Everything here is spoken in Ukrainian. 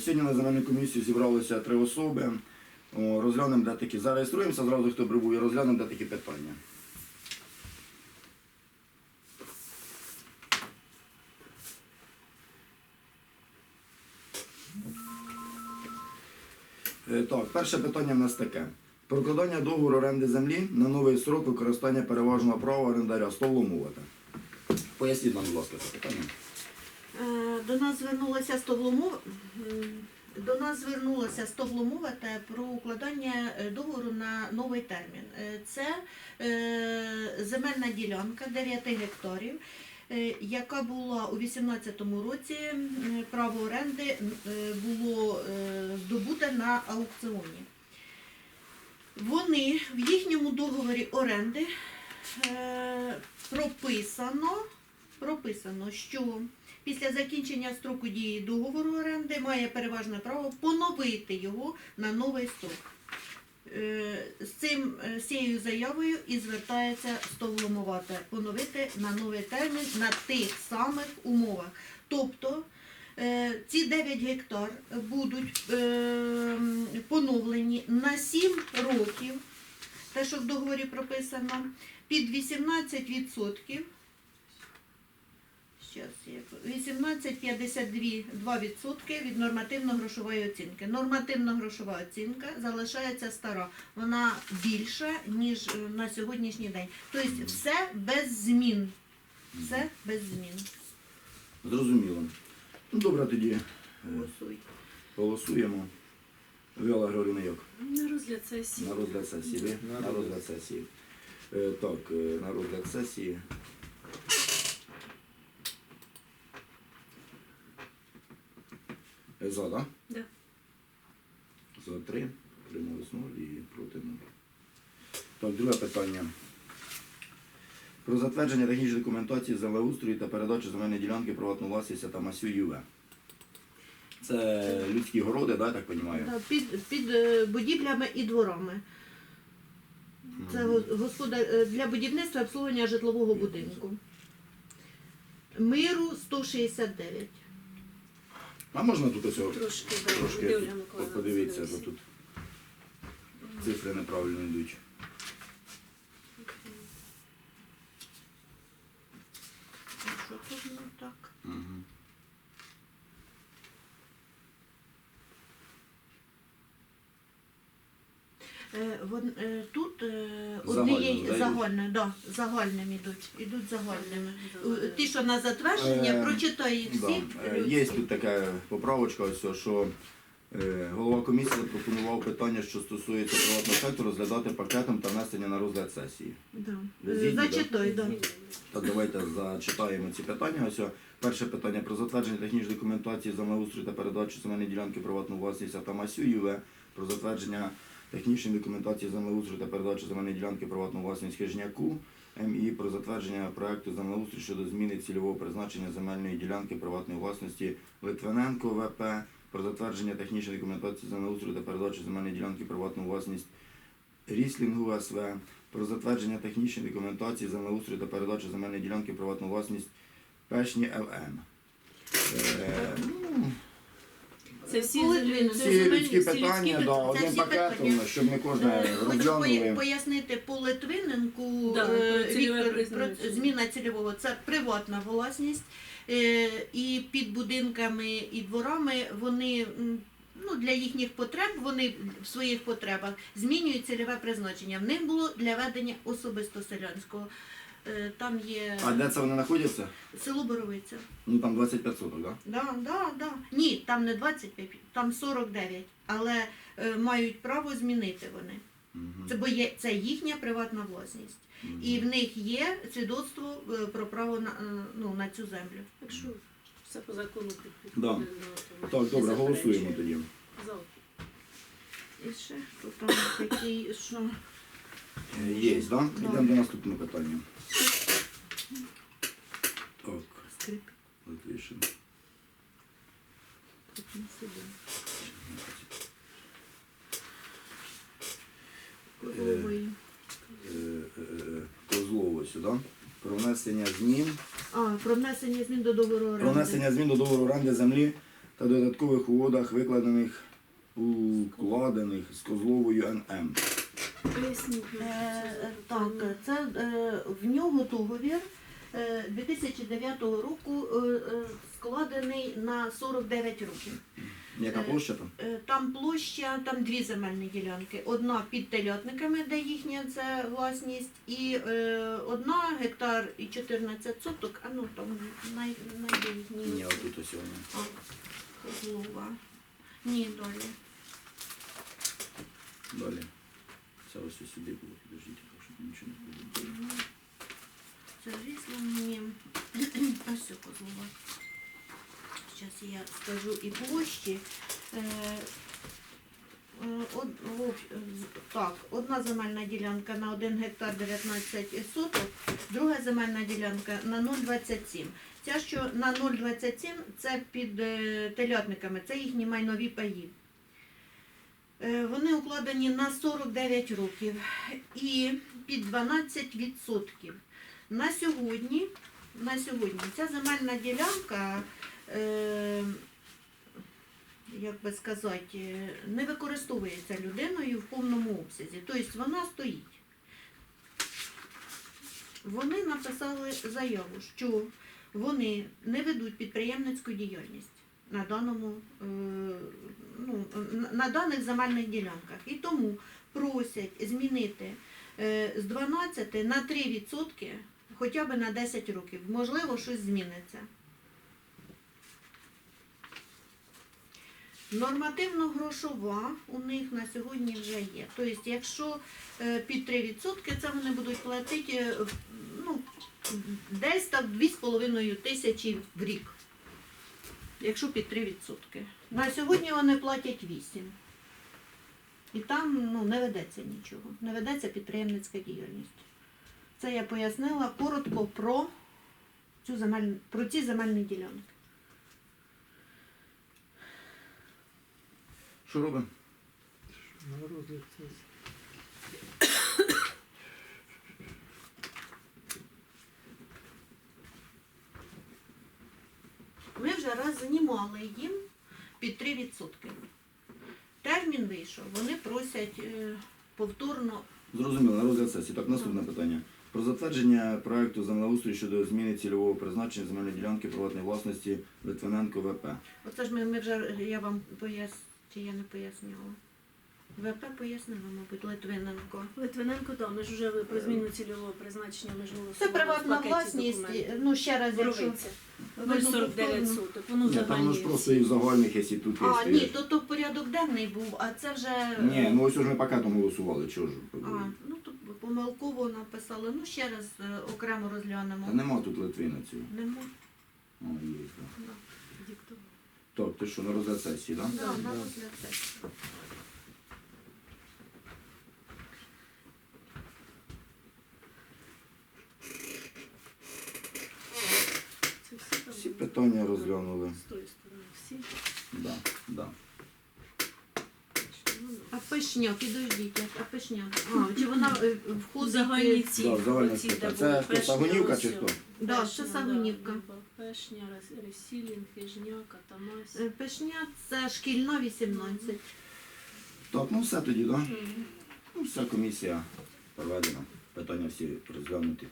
Сьогодні на земельну комісію зібралося три особи. Розглянемо де такі. Зареєструємося зразу, хто прибув, і розглянемо де такі питання. Е, Так, перше питання в нас таке. Прокладання договору оренди землі на новий срок використання переважного права орендаря. Столомувати. Поясніть нам, будь ласка, це питання. Е, До нас звернулася стовломова. До нас звернулася стовломова та про укладання е, договору на новий термін. Е, Це земельна ділянка 9 гектарів, яка була у 2018 році. Право оренди було здобуте на аукціоні. Вони в їхньому договорі оренди прописано, прописано, що після закінчення строку дії договору оренди має переважне право поновити його на новий строк. Е, З цим е, з цією заявою і звертається стовломовати поновити на новий термін на тих самих умовах. Тобто е, ці 9 гектар будуть поновлені на 7 років, те, що в договорі прописано, під 18%. Щас, як- 18,52% від нормативно-грошової оцінки. Нормативно-грошова оцінка залишається стара. Вона більша, ніж е, на сьогоднішній день. Тобто все без змін. Все без змін. Зрозуміло. Ну, добре, тоді е, Голосуй. голосуємо. Віола Григорівна як? На розгляд сесії. На розгляд сесії. Ви? На На розгляд сесії. Е, Так, е, на розгляд сесії. За, так? Да. За три. Примулись ноль і проти нуль. Так, друге питання. Про затвердження технічної документації землеустрою та передачу земельної ділянки приватну власність та Масю ЮВ. Це людські городи, да, я так розумію? Да, Під, під е, будівлями і дворами. Це го- господар е, для будівництва і обслуговування житлового будинку. Миру 169. А можна тут ось Трошки, да, трошки Юлія Миколаївна, подивитися, бо подивися. тут цифри неправильно йдуть. Що тут не так? Угу. Е, вон- е, Тут е, Загально, однієї да, загальне, да, загальним ідуть, ідуть загальними. Загальними. Е, Ті, що на затвердження, Е, прочитай їх Да. всі. Е, Є тут така поправочка, ось, що е, голова комісії запропонував питання, що стосується приватного сектору, розглядати пакетом та внесення на розгляд сесії. Да. Е? Зачитай, да. Так, давайте зачитаємо ці питання. Ось о, перше питання про затвердження технічної документації за землеустрою та передачу земельної ділянки приватну власність Атамасю ЮВ, про затвердження технічної документації землеустрою та передачу земельної ділянки приватну власність Хижняку МІ про затвердження проекту землеустрою щодо зміни цільового призначення земельної ділянки приватної власності Литвиненко ВП, про затвердження технічної документації землеустрою та передачу земельної ділянки приватну власність Ріслінгу СВ, про затвердження технічної документації землеустрою та передачу земельної ділянки приватну власність Пешні ЛМ. Е, ну, Це всі Коли земельні- це ці земельні- людські всі питання, да, Це одним всі пакетом, питання. щоб ми кожне Хочу розглянули. пояснити по Литвиненку Да, е, про цільове Віктор, призначення. зміна цільового. Це приватна власність. е, І під будинками і дворами вони м, ну, для їхніх потреб, вони в своїх потребах змінюють цільове призначення. В них було для ведення особисто селянського. Е, Там є А де це вони знаходяться? село Боровиця. Ну там 25 соток, так? Да, да, да. Ні, там не 25, там 49, але е, мають право змінити вони. Да? Це бо є це їхня приватна власність. І в них є свідоцтво е, про право на, е, ну, на цю землю. Якщо все по закону підписано. Да. Так, добре, голосуємо тоді. За. І ще хто там такий, що Є, так? Да? Да. Йдемо до наступного питання. Так, скрип. Литвишин. тут не сидить. Козловий. Е, е, е, Козлово сюди. Про внесення змін. А, про внесення змін до договору оренди. Про внесення змін до договору оренди землі та додаткових угодах, викладених укладених з Козловою НМ. Поясніть. Е, Так, це. е, в нього договір 2009 року е, е, складений на 49 років. Яка Е, площа там? Е, Там площа, там дві земельні ділянки. Одна під телятниками, де їхня це власність, і е, одна гектар і 14 соток, а ну там най, найде їхні. Ні, отут ось воно. А, Козлова. Ні, далі. Далі. Це ось сюди було, підождіть, так щоб нічого не було. Це різні. Ось козлова. Зараз я скажу і площі. Е, е, од, так, одна земельна ділянка на 1 гектар 19 соток, друга земельна ділянка на 0,27. Ця, що на 0,27, це під е, телятниками, це їхні майнові паї. Е, Вони укладені на 49 років і під 12%. На сьогодні, на сьогодні ця земельна ділянка, е, як би сказати, не використовується людиною в повному обсязі. Тобто вона стоїть. Вони написали заяву, що вони не ведуть підприємницьку діяльність на даному е, ну, на даних земельних ділянках. І тому просять змінити е, з 12 на 3% хоча б на 10 років. Можливо, щось зміниться. Нормативно-грошова у них на сьогодні вже є. Тобто, якщо е, під 3%, це вони будуть платити е, ну, десь там 2,5 тисячі в рік. Якщо під 3%. На сьогодні вони платять 8. І там ну, не ведеться нічого, не ведеться підприємницька діяльність. Це я пояснила коротко про, цю земель... про ці земельні ділянки. Що робимо? На розгляд сесії. Ми вже раз знімали їм під 3%. Термін вийшов, вони просять е, повторно. Зрозуміло, на розгляд сесії. Так, наступне питання. Про затвердження проекту землеустрою щодо зміни цільового призначення земельної ділянки приватної власності Литвиненко ВП. Оце ж ми, ми вже, я вам пояс... чи я не пояснювала. ВП пояснила, мабуть, Литвиненко. Литвиненко, да, ми ж вже про зміну цільового призначення, ми ж голосували Це в приватна пакеті власність. документів. Ну, ще раз, якщо Боровиця. ви 0,49 соток, воно Ні, там ж просто і в загальних, якщо тут є. А, стоїть. ні, то, то порядок денний був, а це вже. Ні, ну ось уже ми пакетом голосували, чого ж? А, ну тут. Ну ще раз е, окремо розглянемо. Та нема тут Литвина цього. Нема. О, є, так. Да. Так, ти що, на розгляд сесії, так? Да, Да. на розгляд сесії. Це всі там Всі питання розглянули. З тої сторони всі. Да, да. Ну, ну. А пишня, підождіть, а пишня. А, чи вона е, У входить? загальні ці. Да, загальні оці, ці. де Це були хто, Пешня, Сагунівка чи хто? Да, Пешня, це Сагунівка. да, Пешня, Рес- Ресілін, Хижняк, Атамась. е, Пишня це шкільна 18. Так, ну все тоді, так? Да? Ну, вся комісія проведена. Питання всі розглянуті.